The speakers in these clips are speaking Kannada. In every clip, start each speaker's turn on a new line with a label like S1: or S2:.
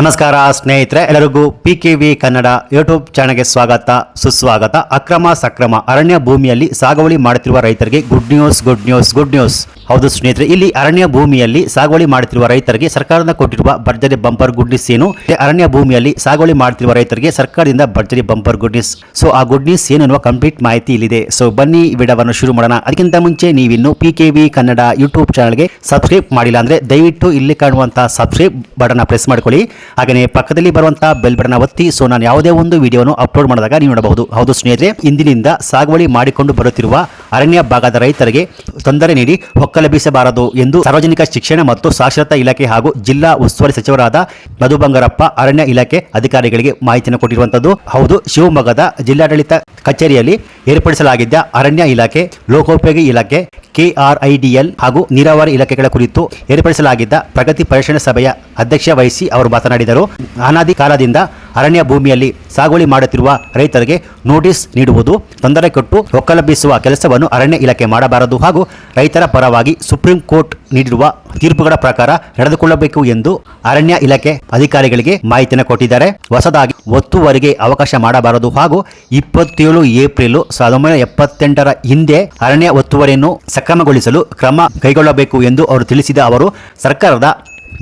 S1: ನಮಸ್ಕಾರ ಸ್ನೇಹಿತರೆ, ಎಲ್ಲರಿಗೂ P K V Kannada YouTube ಚಾನಲ್ಗೆ ಸ್ವಾಗತ, ಸುಸ್ವಾಗತ. ಅಕ್ರಮ ಸಕ್ರಮ ಅರಣ್ಯ ಭೂಮಿಯಲ್ಲಿ ಸಾಗುವಳಿ ಮಾಡುತ್ತಿರುವ ರೈತರಿಗೆ good news good news good news ಹೌದು ಸ್ನೇಹಿತರೆ, ಇಲ್ಲಿ ಅರಣ್ಯ ಭೂಮಿಯಲ್ಲಿ ಸಾಗುವಳಿ ಮಾಡುತ್ತಿರುವ ರೈತರಿಗೆ ಸರ್ಕಾರದಿಂದ ಕೊಟ್ಟಿರುವ ಭರ್ಜರಿ ಬಂಪರ್ ಗುಡ್ ಏನು? ಅರಣ್ಯ ಭೂಮಿಯಲ್ಲಿ ಸಾಗುವಳಿ ಮಾಡುತ್ತಿರುವ ರೈತರಿಗೆ ಸರ್ಕಾರದಿಂದ ಭರ್ಜರಿ ಬಂಪರ್ ಗುಡ್ ಸೊ ಆ ಗುಡ್ ಏನು ಅನ್ನುವ ಕಂಪ್ಲೀಟ್ ಮಾಹಿತಿ ಇಲ್ಲಿದೆ. ಸೊ ಬನ್ನಿ ವಿಡವನ್ನು ಶುರು ಮಾಡೋಣ. ಅದಕ್ಕಿಂತ ಮುಂಚೆ ನೀವಿನ್ನು P K V Kannada YouTube ಚಾನಲ್ಗೆ ಸಬ್ಸ್ಕ್ರೈಬ್ ಮಾಡಿಲ್ಲ ಅಂದ್ರೆ ದಯವಿಟ್ಟು ಇಲ್ಲಿ ಕಾಣುವಂತಹ ಸಬ್ಸ್ಕ್ರೈಬ್ ಬಟನ್ ಪ್ರೆಸ್ ಮಾಡ್ಕೊಳ್ಳಿ. ಹಾಗೆಯೇ ಪಕ್ಕದಲ್ಲಿ ಬರುವಂತಹ ಬೆಲ್ ಬಟನ್ ಒತ್ತಿ. ಸೊ ನಾನು ಯಾವುದೇ ಒಂದು ವಿಡಿಯೋನು ಅಪ್ಲೋಡ್ ಮಾಡಿದಾಗ ನೀವು ನೋಡಬಹುದು. ಹೌದು ಸ್ನೇಹಿತರೆ, ಇಂದಿನಿಂದ ಸಾಗುವಳಿ ಮಾಡಿಕೊಂಡು ಬರುತ್ತಿರುವ ಅರಣ್ಯ ಭಾಗದ ರೈತರಿಗೆ ತೊಂದರೆ ನೀಡಿ ಹೊಕ್ಕಲೆಬ್ಬಿಸಬಾರದು ಎಂದು ಸಾರ್ವಜನಿಕ ಶಿಕ್ಷಣ ಮತ್ತು ಸಾಕ್ಷರತಾ ಇಲಾಖೆ ಹಾಗೂ ಜಿಲ್ಲಾ ಉಸ್ತುವಾರಿ ಸಚಿವರಾದ ಮಧು ಬಂಗಾರಪ್ಪ ಅರಣ್ಯ ಇಲಾಖೆ ಅಧಿಕಾರಿಗಳಿಗೆ ಮಾಹಿತಿಯನ್ನು ಕೊಟ್ಟಿರುವಂತದ್ದು ಹೌದು, ಶಿವಮೊಗ್ಗದ ಜಿಲ್ಲಾಡಳಿತ ಕಚೇರಿಯಲ್ಲಿ ಏರ್ಪಡಿಸಲಾಗಿದ್ದ ಅರಣ್ಯ ಇಲಾಖೆ, ಲೋಕೋಪಯೋಗಿ ಇಲಾಖೆ, ಕೆಆರ್ಐಡಿಎಲ್ ಹಾಗೂ ನೀರಾವರಿ ಇಲಾಖೆಗಳ ಕುರಿತು ಏರ್ಪಡಿಸಲಾಗಿದ್ದ ಪ್ರಗತಿ ಪರಿಶೀಲನಾ ಸಭೆಯ ಅಧ್ಯಕ್ಷ ವಹಿಸಿ ಅವರು ಮಾತನಾಡಿದರು. ಅನಾದಿ ಕಾಲದಿಂದ ಅರಣ್ಯ ಭೂಮಿಯಲ್ಲಿ ಸಾಗುವಳಿ ಮಾಡುತ್ತಿರುವ ರೈತರಿಗೆ ನೋಟಿಸ್ ನೀಡುವುದು ತೊಂದರೆ ಕೊಟ್ಟು ಒಕ್ಕಲೆಬ್ಬಿಸುವ ಕೆಲಸವನ್ನು ಅರಣ್ಯ ಇಲಾಖೆ ಮಾಡಬಾರದು ಹಾಗೂ ರೈತರ ಪರವಾಗಿ ಸುಪ್ರೀಂ ಕೋರ್ಟ್ ನೀಡಿರುವ ತೀರ್ಪುಗಳ ಪ್ರಕಾರ ನಡೆದುಕೊಳ್ಳಬೇಕು ಎಂದು ಅರಣ್ಯ ಇಲಾಖೆ ಅಧಿಕಾರಿಗಳಿಗೆ ಮಾಹಿತಿಯನ್ನು ಕೊಟ್ಟಿದ್ದಾರೆ. ಹೊಸದಾಗಿ ಒತ್ತುವರಿಗೆ ಅವಕಾಶ ಮಾಡಬಾರದು ಹಾಗೂ ಇಪ್ಪತ್ತೇಳು ಏಪ್ರಿಲ್ ಸಾವಿರದ ಒಂಬೈನೂರ ಎಪ್ಪತ್ತೆಂಟರ ಹಿಂದೆ ಅರಣ್ಯ ಒತ್ತುವರಿಯನ್ನು ಸಕ್ರಮಗೊಳಿಸಲು ಕ್ರಮ ಕೈಗೊಳ್ಳಬೇಕು ಎಂದು ಅವರು ತಿಳಿಸಿದ ಅವರು, ಸರ್ಕಾರದ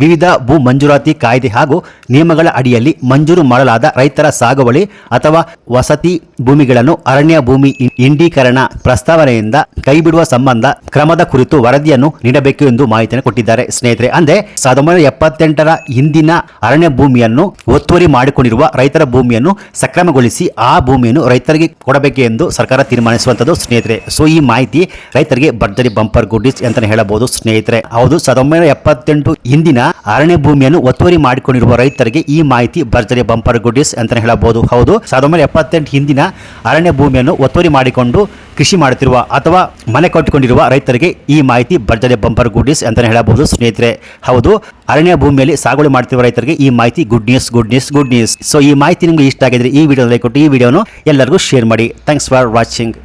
S1: ವಿವಿಧ ಭೂ ಮಂಜೂರಾತಿ ಕಾಯ್ದೆ ಹಾಗೂ ನಿಯಮಗಳ ಅಡಿಯಲ್ಲಿ ಮಂಜೂರು ಮಾಡಲಾದ ರೈತರ ಸಾಗುವಳಿ ಅಥವಾ ವಸತಿ ಭೂಮಿಗಳನ್ನು ಅರಣ್ಯ ಭೂಮಿ ಇಂಡೀಕರಣ ಪ್ರಸ್ತಾವನೆಯಿಂದ ಕೈಬಿಡುವ ಸಂಬಂಧ ಕ್ರಮದ ಕುರಿತು ವರದಿಯನ್ನು ನೀಡಬೇಕು ಎಂದು ಮಾಹಿತಿಯನ್ನು ಕೊಟ್ಟಿದ್ದಾರೆ. ಸ್ನೇಹಿತರೆ ಅಂದ್ರೆ ಸಾವಿರದ ಒಂಬೈನೂರ ಎಪ್ಪತ್ತೆಂಟರ ಹಿಂದಿನ ಅರಣ್ಯ ಭೂಮಿಯನ್ನು ಒತ್ತುವರಿ ಮಾಡಿಕೊಂಡಿರುವ ರೈತರ ಭೂಮಿಯನ್ನು ಸಕ್ರಮಗೊಳಿಸಿ ಆ ಭೂಮಿಯನ್ನು ರೈತರಿಗೆ ಕೊಡಬೇಕು ಎಂದು ಸರ್ಕಾರ ತೀರ್ಮಾನಿಸುವಂತದ್ದು ಸ್ನೇಹಿತರೆ, ಸೊ ಈ ಮಾಹಿತಿ ರೈತರಿಗೆ ಭರ್ಜರಿ ಬಂಪರ್ ಗುಡ್ಡಿಸ್ ಅಂತಾನೆ ಹೇಳಬಹುದು. ಸ್ನೇಹಿತರೆ, ಹೌದು, ಸಾವಿರದ ಒಂಬೈನೂರ ಎಪ್ಪತ್ತೆಂಟು ಹಿಂದಿನ ಅರಣ್ಯ ಭೂಮಿಯನ್ನು ಒತ್ತುವರಿ ಮಾಡಿಕೊಂಡಿರುವ ರೈತರಿಗೆ ಈ ಮಾಹಿತಿ ಭರ್ಜರಿ ಬಂಪರ್ ಗುಡ್ಡಿಸ್ ಅಂತ ಹೇಳಬಹುದು. ಹೌದು, ಸಾವಿರದ ಒಂಬೈನೂರ ಎಪ್ಪತ್ತೆಂಟು ಹಿಂದಿನ ಅರಣ್ಯ ಭೂಮಿಯನ್ನು ಒತ್ತುವರಿ ಮಾಡಿಕೊಂಡು ಕೃಷಿ ಮಾಡುತ್ತಿರುವ ಅಥವಾ ಮನೆ ಕಟ್ಟಿಕೊಂಡಿರುವ ರೈತರಿಗೆ ಈ ಮಾಹಿತಿ ಭರ್ಜರಿ ಬಂಪರ್ ಗುಡ್ಡಿಸ್ ಅಂತಾನೆ ಹೇಳಬಹುದು ಸ್ನೇಹಿತರೆ. ಹೌದು, ಅರಣ್ಯ ಭೂಮಿಯಲ್ಲಿ ಸಾಗುವಳಿ ಮಾಡ್ತಿರುವ ರೈತರಿಗೆ ಈ ಮಾಹಿತಿ good news good news good news. So ಈ ಮಾಹಿತಿ ನಿಮಗೆ ಇಷ್ಟ ಆಗಿದ್ರೆ ಈ ವಿಡಿಯೋ ಲೈಕ್ ಕೊಟ್ಟು ಈ ವಿಡಿಯೋನು ಎಲ್ಲರಿಗೂ ಶೇರ್ ಮಾಡಿ. Thanks for watching